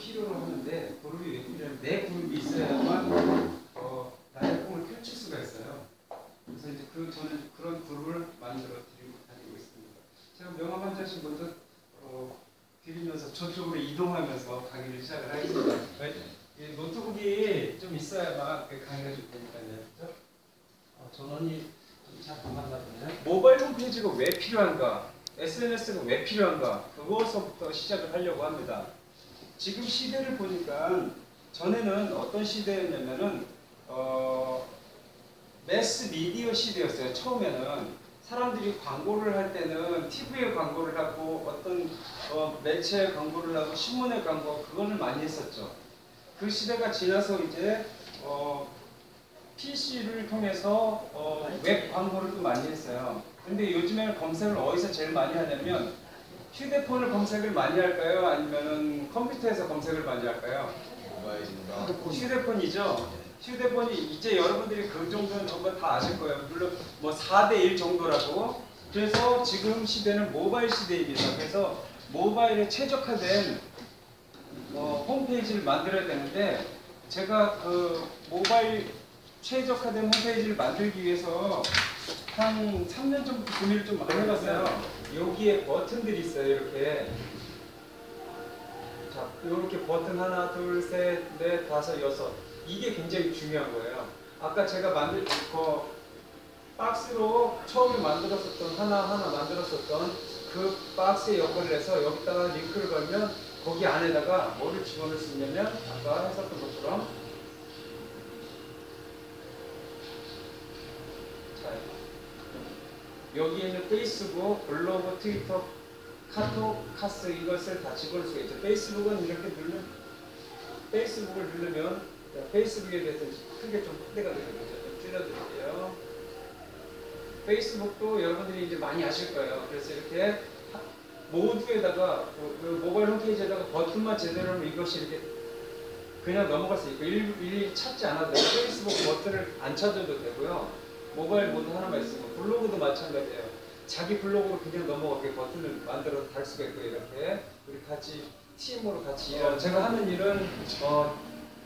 필요로 하는데 그룹이 왜 필요하냐면 내 그룹이 있어야만 어, 나의 꿈을 펼칠 수가 있어요. 그래서 이제 그 저는 그런 그룹을 만들어 드리고 다니고 있습니다. 제가 명함 한 장씩 먼저 어, 드리면서 저쪽으로 이동하면서 강의를 시작을 하겠습니다. 이 노트북이 좀 있어야만 그 강의가 좀 되니까요. 그죠? 어, 전원이 좀잘안 맞나 보네요. 모바일 홈페이지가 왜 필요한가? SNS가 왜 필요한가? 그것서부터 시작을 하려고 합니다. 지금 시대를 보니까 전에는 어떤 시대였냐면은 어, 매스 미디어 시대였어요. 처음에는 사람들이 광고를 할 때는 TV에 광고를 하고 어떤 어, 매체에 광고를 하고 신문에 광고 그거를 많이 했었죠. 그 시대가 지나서 이제 어, PC를 통해서 어, 웹 광고를 또 많이 했어요. 근데 요즘에는 검색을 어디서 제일 많이 하냐면 휴대폰을 검색을 많이 할까요? 아니면은 컴퓨터에서 검색을 많이 할까요? 모바일입니다. 휴대폰이죠. 휴대폰이 이제 여러분들이 그 정도는 정말 다 아실 거예요. 물론 뭐 4대 1 정도라고. 그래서 지금 시대는 모바일 시대입니다. 그래서 모바일에 최적화된 어, 홈페이지를 만들어야 되는데 제가 그 모바일 최적화된 홈페이지를 만들기 위해서 한 3년 전부터 고민을 좀 많이 해봤어요. 여기에 버튼들이 있어요. 이렇게. 자, 이렇게 버튼 하나, 둘, 셋, 넷, 다섯, 여섯. 이게 굉장히 중요한 거예요. 아까 제가 만들 그 박스로 처음에 만들었었던 하나 하나 만들었었던 그 박스의 역할을 해서 여기다가 링크를 걸면 거기 안에다가 뭐를 집어넣을 수 있냐면 아까 했었던 것처럼 자, 여기에 있는 페이스북, 블로그, 트위터, 카톡, 카스 이것을 다 집어넣을 수가 있죠. 페이스북은 이렇게 누르면 페이스북을 누르면 자, 페이스북에 대해서 크게 좀 확대가 되는 거죠. 좀 줄여드릴게요. 페이스북도 여러분들이 이제 많이 아실 거예요. 그래서 이렇게 하- 모두에다가 그, 그 모바일 홈페이지에다가 버튼만 제대로 하면 이것이 이렇게 그냥 넘어갈 수 있고 일, 일일이 찾지 않아도. 페이스북 버튼을 안 찾아도 되고요. 모바일 모드 하나만 있으면 블로그도 마찬가지예요. 자기 블로그로 그냥 넘어가게 버튼을 만들어 달 수가 있고 이렇게 우리 같이 팀으로 같이 일하는 제가 하는 일은 어,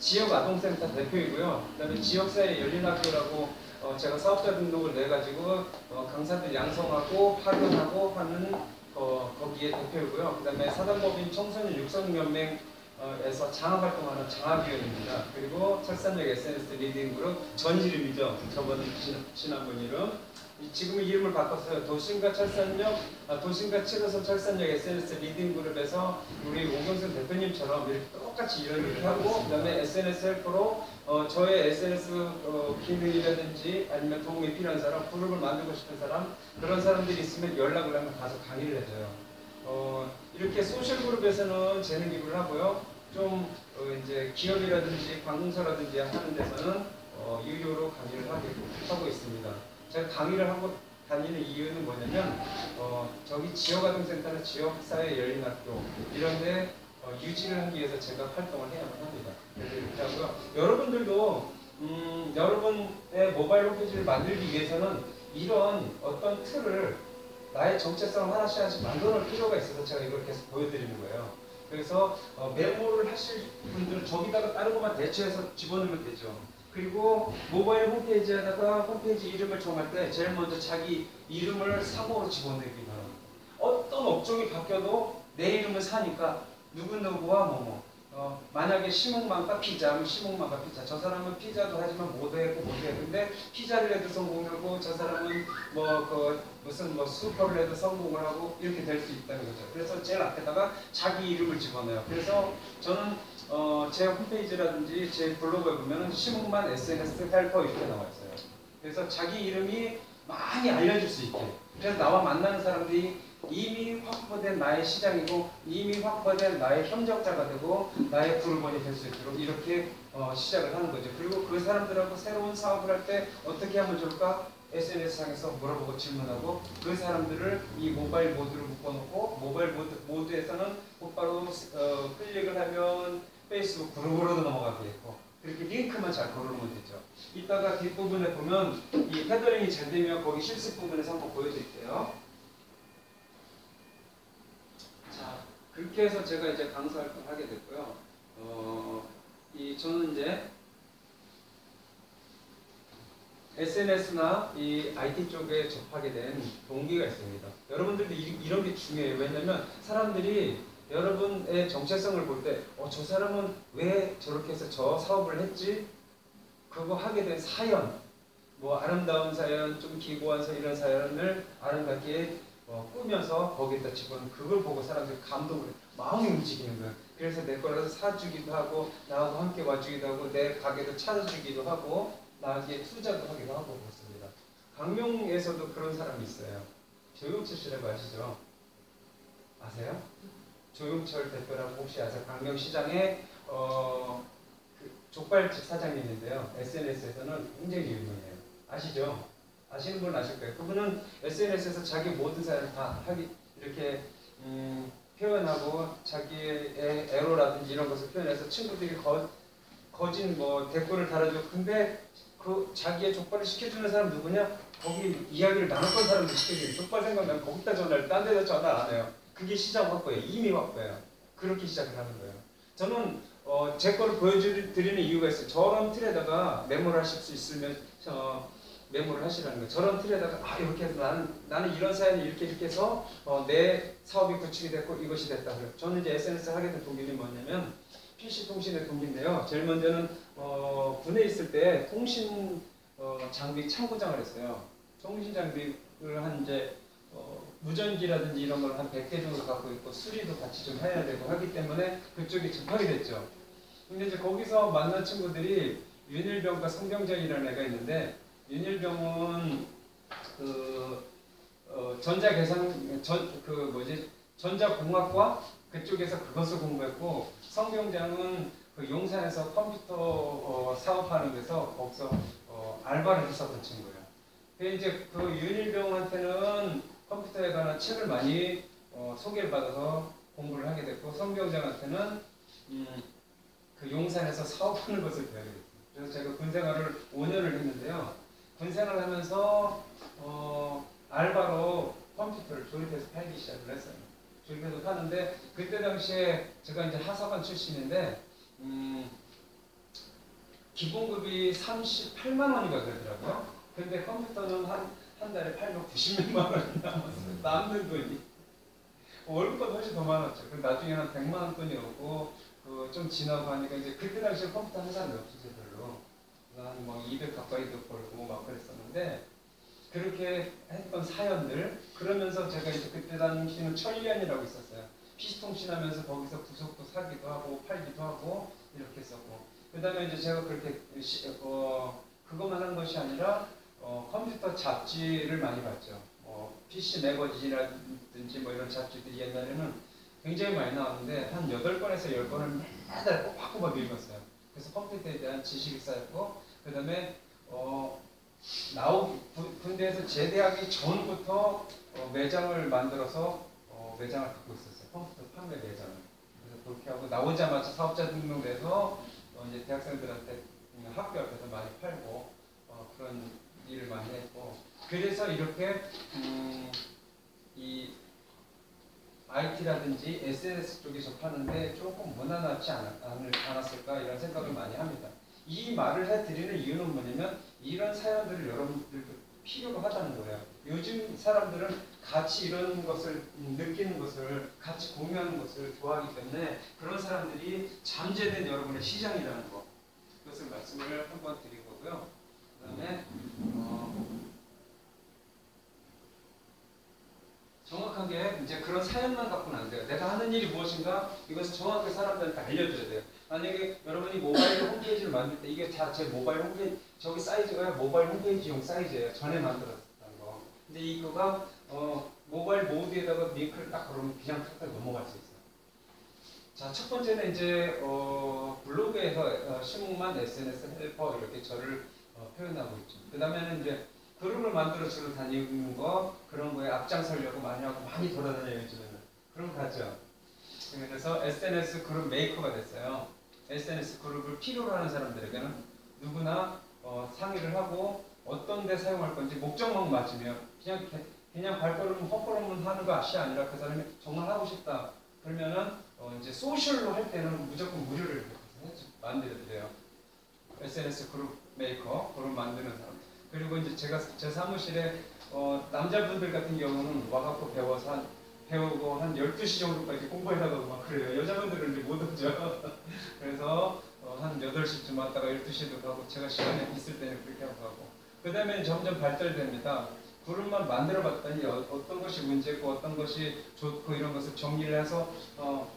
지역 아동센터 대표이고요. 그다음에 지역사회 열린학교라고 어, 제가 사업자 등록을 내 가지고 어, 강사들 양성하고 파견하고 하는 어, 거기에 대표이고요. 그다음에 사단법인 청소년 육성연맹 어, 에서 장학 활동하는 장학위원입니다. 그리고 철산역 SNS 리딩 그룹 전 이름이죠. 저번 지- 지난번 이름. 이- 지금은 이름을 바꿨어요. 도심과 철산역, 아, 도심과 7호선 철산역 SNS 리딩 그룹에서 우리 오경선 대표님처럼 이렇게 똑같이 일을 하고 그다음에 SNS 헬퍼로 어, 저의 SNS 어, 기능이라든지 아니면 도움이 필요한 사람, 그룹을 만들고 싶은 사람 그런 사람들이 있으면 연락을 하면 가서 강의를 해줘요. 어, 이렇게 소셜 그룹에서는 재능 기부를 하고요. 좀 어, 이제 기업이라든지 관공서라든지 하는 데서는 어, 유료로 강의를 하게, 하고 있습니다. 제가 강의를 하고 다니는 이유는 뭐냐면 어, 저기 지역아동센터나 지역사회 열린학교 이런 데 어, 유지를 하기 위해서 제가 활동을 해야만 합니다. 하고요. 여러분들도 음, 여러분의 모바일 홈페이지를 만들기 위해서는 이런 어떤 틀을 나의 정체성을 하나씩 하나씩 만들어 놓을 필요가 있어서 제가 이걸 계속 보여드리는 거예요. 그래서 어, 메모를 하실 분들은 저기다가 다른 것만 대체해서 집어넣으면 되죠. 그리고 모바일 홈페이지에다가 홈페이지 이름을 정할 때 제일 먼저 자기 이름을 상호로 집어넣기 바랍니다. 어떤 업종이 바뀌어도 내 이름을 사니까 누구누구와 뭐뭐 어, 만약에 시목만과 피자, 하면 시목만과 피자. 저 사람은 피자도 하지만 했고 뭐도 했는데 피자를 해도 성공하고 저 사람은 뭐 그 무슨 뭐 슈퍼를 해도 성공을 하고 이렇게 될 수 있다는 거죠. 그래서 제일 앞에다가 자기 이름을 집어넣어요. 그래서 저는 어, 제 홈페이지라든지 제 블로그에 보면은 시목만 SNS 헬퍼 이렇게 나와 있어요. 그래서 자기 이름이 많이 알려질 수 있게. 그래서 나와 만나는 사람들이 이미 확보된 나의 시장이고 이미 확보된 나의 협력자가 되고 나의 구르번이 될 수 있도록 이렇게 어, 시작을 하는 거죠. 그리고 그 사람들하고 새로운 사업을 할 때 어떻게 하면 좋을까? SNS상에서 물어보고 질문하고 그 사람들을 이 모바일 모드로 묶어놓고 모바일 모드, 모드에서는 곧바로 어, 클릭을 하면 페이스북 그룹으로도 넘어가게 했고 그렇게 링크만 잘 걸어놓으면 되죠. 이따가 뒷부분에 보면 이 패더링이 잘 되면 거기 실습 부분에서 한번 보여드릴게요. 자, 그렇게 해서 제가 이제 강사 활동을 하게 됐고요. 어, 이 저는 이제 SNS나 이 IT 쪽에 접하게 된 동기가 있습니다. 여러분들도 이, 런게 중요해요. 왜냐면 사람들이 여러분의 정체성을 볼 때, 어, 저 사람은 왜 저렇게 해서 저 사업을 했지? 그거 하게 된 사연, 뭐 아름다운 사연, 좀 기고한 사 이런 사연을 아름답게 어, 꾸며서 거기다 집어넣은 그걸 보고 사람들이 감동을 해. 마음이 움직이는 거예요. 그래서 내 거라도 사주기도 하고 나하고 함께 와주기도 하고 내 가게도 찾아주기도 하고 나에게 투자도 하기도 하고 그렇습니다. 강명에서도 그런 사람이 있어요. 조용철 씨라고 아시죠? 아세요? 조용철 대표라고 혹시 아세요? 강명시장의 어, 그 족발집 사장님인데요. SNS에서는 굉장히 유명해요. 아시죠? 아시는 분 아실 거예요. 그분은 SNS에서 자기 모든 사연을 다 하기 이렇게 음, 표현하고 자기의 애로라든지 이런 것을 표현해서 친구들이 거, 거진 뭐 댓글을 달아줘. 근데 그 자기의 족발을 시켜주는 사람 누구냐? 거기 이야기를 나눴던 사람들 시켜주는 족발 생각나면 거기다 전화를 딴 데다 전화 안 해요. 그게 시작 확보예요. 이미 확보예요. 그렇게 시작을 하는 거예요. 저는 어, 제 거를 보여드리는 이유가 있어요. 저런 틀에다가 메모를 하실 수 있으면 어, 메모를 하시라는 거예요. 저런 틀에다가 아 이렇게 나는 나는 이런 사연이 이렇게 이렇게 해서 어, 내 사업이 구축이 됐고 이것이 됐다. 그래요. 저는 이제 SNS 하게 된 동기는 뭐냐면 PC 통신의 동기인데요. 제일 먼저는 어, 군에 있을 때 통신 어, 장비 참고장을 했어요. 통신 장비를 한 이제 어, 무전기라든지 이런 걸 한 100개 정도 갖고 있고 수리도 같이 좀 해야 되고 하기 때문에 그쪽에 접하게 됐죠. 근데 이제 거기서 만난 친구들이 윤일병과 성병장이라는 애가 있는데 윤일병은 그 어, 전자 계산 전그 뭐지 전자 공학과 그쪽에서 그것을 공부했고 성병장은 그 용산에서 컴퓨터 어, 사업하는 데서 거기서 어, 알바를 했었던 친구예요. 근데 이제 그 윤일병한테는 컴퓨터에 관한 책을 많이 어, 소개를 받아서 공부를 하게 됐고 성병장한테는 음, 그 용산에서 사업하는 것을 배우게 됐어요. 그래서 제가 군생활을 5년을 했는데요. 군생활을 하면서 어, 알바로 컴퓨터를 조립해서 팔기 시작을 했어요. 조립해서 파는데 그때 당시에 제가 이제 하사관 출신인데 음, 기본급이 38만 원인가 그러더라고요. 근데 컴퓨터는 한, 한 달에 890만 원이 남았어요. 남는 돈이. 월급보다 훨씬 더 많았죠. 그 나중에 한 100만 원 돈이 오고 그 좀 지나고 하니까 이제 그때 당시에 컴퓨터 한 사람이 없었어요 별로. 한뭐200 가까이도 벌고 막 그랬었는데 그렇게 했던 사연들 그러면서 제가 이제 그때 당시는 천리안이라고 있었어요. 피시통신하면서 거기서 부속도 사기도 하고 팔기도 하고 이렇게 했었고 그 다음에 이제 제가 그렇게 시, 어, 그것만 한 것이 아니라 어, 컴퓨터 잡지를 많이 봤죠. 어, PC 매거진이라든지 뭐 이런 잡지들이 옛날에는 굉장히 많이 나왔는데 한 8권에서 10권을 매달 꼬박꼬박 읽었어요. 그래서 컴퓨터에 대한 지식이 쌓였고 그 다음에 어, 나오 군대에서 제대하기 전부터 어, 매장을 만들어서 어, 매장을 갖고 있었어요. 컴퓨터 판매 매장을. 그래서 그렇게 하고 나오자마자 사업자 등록돼서 어, 이제 대학생들한테 학교 앞에서 많이 팔고 어, 그런 일을 많이 했고 그래서 이렇게 음, 이 IT라든지 SNS 쪽에 접하는데 조금 무난하지 않았을까 이런 생각을 많이 합니다. 이 말을 해드리는 이유는 뭐냐면 이런 사연들을 여러분들도 필요로 하다는 거예요. 요즘 사람들은 같이 이런 것을 느끼는 것을 같이 공유하는 것을 좋아하기 때문에 그런 사람들이 잠재된 여러분의 시장이라는 거 그것을 말씀을 한번 드리고요. 그 다음에 어, 정확하게 이제 그런 사연만 갖고는 안 돼요. 내가 하는 일이 무엇인가 이것을 정확하게 사람들한테 알려줘야 돼요. 만약에 여러분이 모바일 홈페이지를 만들 때 이게 다 제 모바일 홈페이지 저기 사이즈가 모바일 홈페이지용 사이즈예요. 전에 만들었던 거. 근데 이거가 어, 모바일 모드에다가 링크를 딱 걸으면 그냥 탁탁 넘어갈 수 있어요. 자, 첫 번째는 이제 어, 블로그에서 어, 신문만 SNS 헬퍼 이렇게 저를 어, 표현하고 있죠. 그 다음에는 이제 그룹을 만들어 주러 다니는 거 그런 거에 앞장서려고 많이 하고 많이 돌아다녀요 요즘에는 그런 거 같죠. 그래서 SNS 그룹 메이커가 됐어요. SNS 그룹을 필요로 하는 사람들에게는 누구나 어, 상의를 하고 어떤 데 사용할 건지 목적만 맞으면 그냥 그냥 발걸음 헛걸음을 하는 것이 아니라 그 사람이 정말 하고 싶다 그러면은 어, 이제 소셜로 할 때는 무조건 무료를 만들어드려요. SNS 그룹 메이커 그룹 만드는 사람. 그리고 이제 제가 제 사무실에 어, 남자분들 같은 경우는 와갖고 배워서 한 배우고 한 12시 정도까지 공부해다가 막 그래요. 여자분들은 이제 못 오죠. 그래서 어, 한 8시쯤 왔다가 12시도 가고 제가 시간이 있을 때는 그렇게 하고 가고 그 다음에 점점 발달됩니다. 그룹만 만들어 봤더니 어, 떤 것이 문제고 어떤 것이 좋고 이런 것을 정리를 해서 어,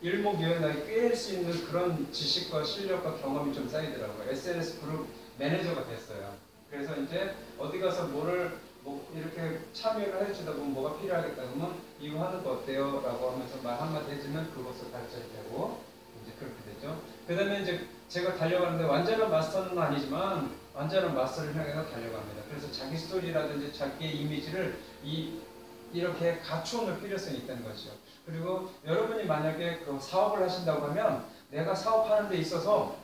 일목요연하게 꿰일 수 있는 그런 지식과 실력과 경험이 좀 쌓이더라고요. SNS 그룹 매니저가 됐어요. 그래서 이제 어디 가서 뭐를 뭐 이렇게 참여를 해주다 보면 뭐가 필요하겠다 그러면 이거 하는 거 어때요? 라고 하면서 말 한마디 해주면 그것을 발전이 되고 이제 그렇게 되죠. 그 다음에 이제 제가 달려가는데 완전한 마스터는 아니지만 완전한 마스터를 향해서 달려갑니다. 그래서 자기 스토리라든지 자기의 이미지를 이, 이렇게 갖추어 놓을 필요성이 있다는 거죠. 그리고 여러분이 만약에 그 사업을 하신다고 하면 내가 사업하는 데 있어서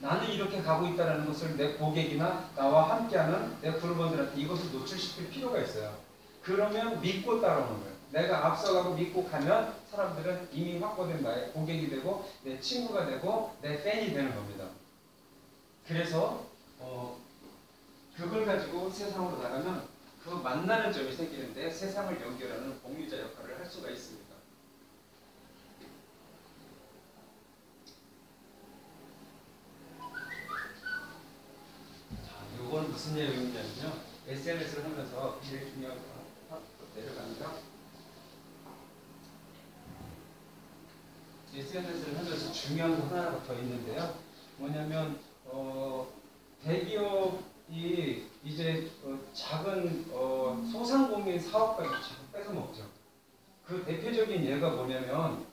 나는 이렇게 가고 있다는 것을 내 고객이나 나와 함께하는 내 그룹원들한테 이것을 노출시킬 필요가 있어요. 그러면 믿고 따라오는 거예요. 내가 앞서가고 믿고 가면 사람들은 이미 확보된 나의 고객이 되고 내 친구가 되고 내 팬이 되는 겁니다. 그래서 어, 그걸 가지고 세상으로 나가면 그 만나는 점이 생기는데 세상을 연결하는 공유자 역할을 할 수가 있습니다. 자, 이건 무슨 내용이냐면요. SNS를 하면서 제일 중요한 거 내려갑니다. SNS를 하면서 중요한 거 하나가 더 있는데요. 뭐냐면 어, 대기업이 이제 어, 작은 어, 소상공인 사업가를 자꾸 뺏어먹죠. 그 대표적인 예가 뭐냐면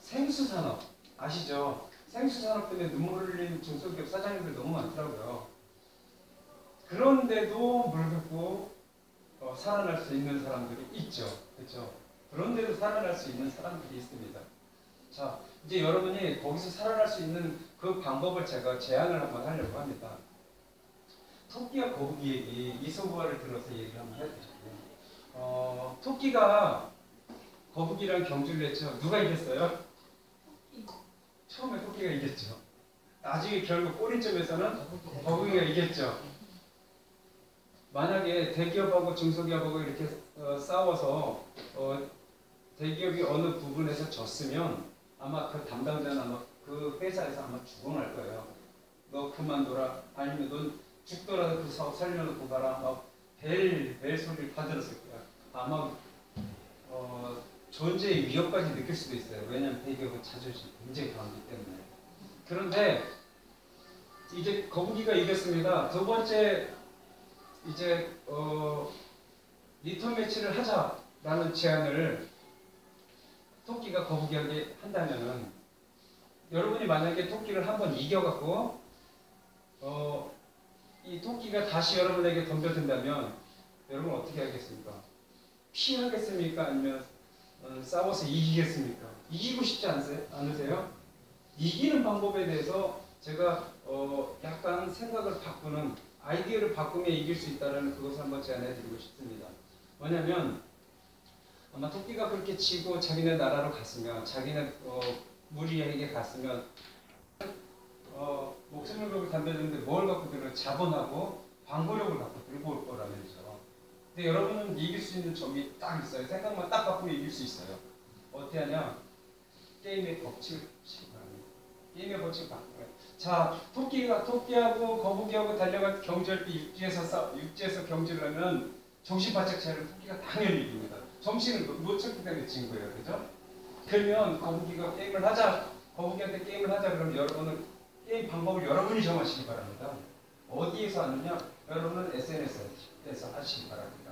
생수산업 아시죠? 생수산업 때문에 눈물 흘리는 중소기업 사장님들 너무 많더라고요. 그런데도 물 붓고 어, 살아날 수 있는 사람들이 있죠. 그렇죠? 그런데도 살아날 수 있는 사람들이 있습니다. 자, 이제 여러분이 거기서 살아날 수 있는 그 방법을 제가 제안을 한번 하려고 합니다. 토끼와 거북이 얘기, 이소부화를 들어서 얘기를 한번 해드릴게요. 어, 토끼가 거북이랑 경주를 했죠. 누가 이겼어요? 처음에 토끼가 이겼죠. 나중에 결국 꼬리점에서는 거북이가 이겼죠. 만약에 대기업하고 중소기업하고 이렇게 어, 싸워서 어, 대기업이 어느 부분에서 졌으면 아마 그 담당자는 아마 그 회사에서 아마 죽어날 거예요. 너 그만둬라. 아니면 넌 죽더라도 그 사업 살려놓고 가라. 막 벨 벨 소리를 다 들었을 거야. 아마 어, 존재의 위협까지 느낄 수도 있어요. 왜냐하면 대기업은 자존심 굉장히 강하기 때문에. 그런데 이제 거북이가 이겼습니다. 두 번째 이제 어, 리턴 매치를 하자라는 제안을 토끼가 거북이에게 한다면은 여러분이 만약에 토끼를 한번 이겨갖고 어, 이 토끼가 다시 여러분에게 덤벼든다면 여러분 어떻게 하겠습니까? 피하겠습니까? 아니면 어, 싸워서 이기겠습니까? 이기고 싶지 않으세요? 않으세요? 이기는 방법에 대해서 제가 어, 약간 생각을 바꾸는 아이디어를 바꾸면 이길 수 있다는 그것을 한번 제안해 드리고 싶습니다. 뭐냐면 아마 토끼가 그렇게 치고 자기네 나라로 갔으면 자기네 어, 무리에게 갔으면 어, 목숨을 걸고 담벼드는데 뭘 갖고 들어 자본하고 광고력을 갖고 들고 올 거라면서 근데 여러분은 이길 수 있는 점이 딱 있어요. 생각만 딱 바꾸면 이길 수 있어요. 어떻게 하냐? 게임의 법칙을 바랍니다. 게임의 법칙을 바꾸는 자, 토끼가 토끼하고 거북이하고 달려갈 경주할 때 육지에서 싸, 육지에서 경주를 하면 정신 바짝 차리는 토끼가 당연히 이깁니다. 정신을 못 찾기 때문에 진 거예요. 그죠? 그러면 거북이가 게임을 하자. 거북이한테 게임을 하자 그러면 여러분은 게임 방법을 여러분이 정하시기 바랍니다. 어디에서 하느냐? 여러분은 SNS에서 하시기 바랍니다.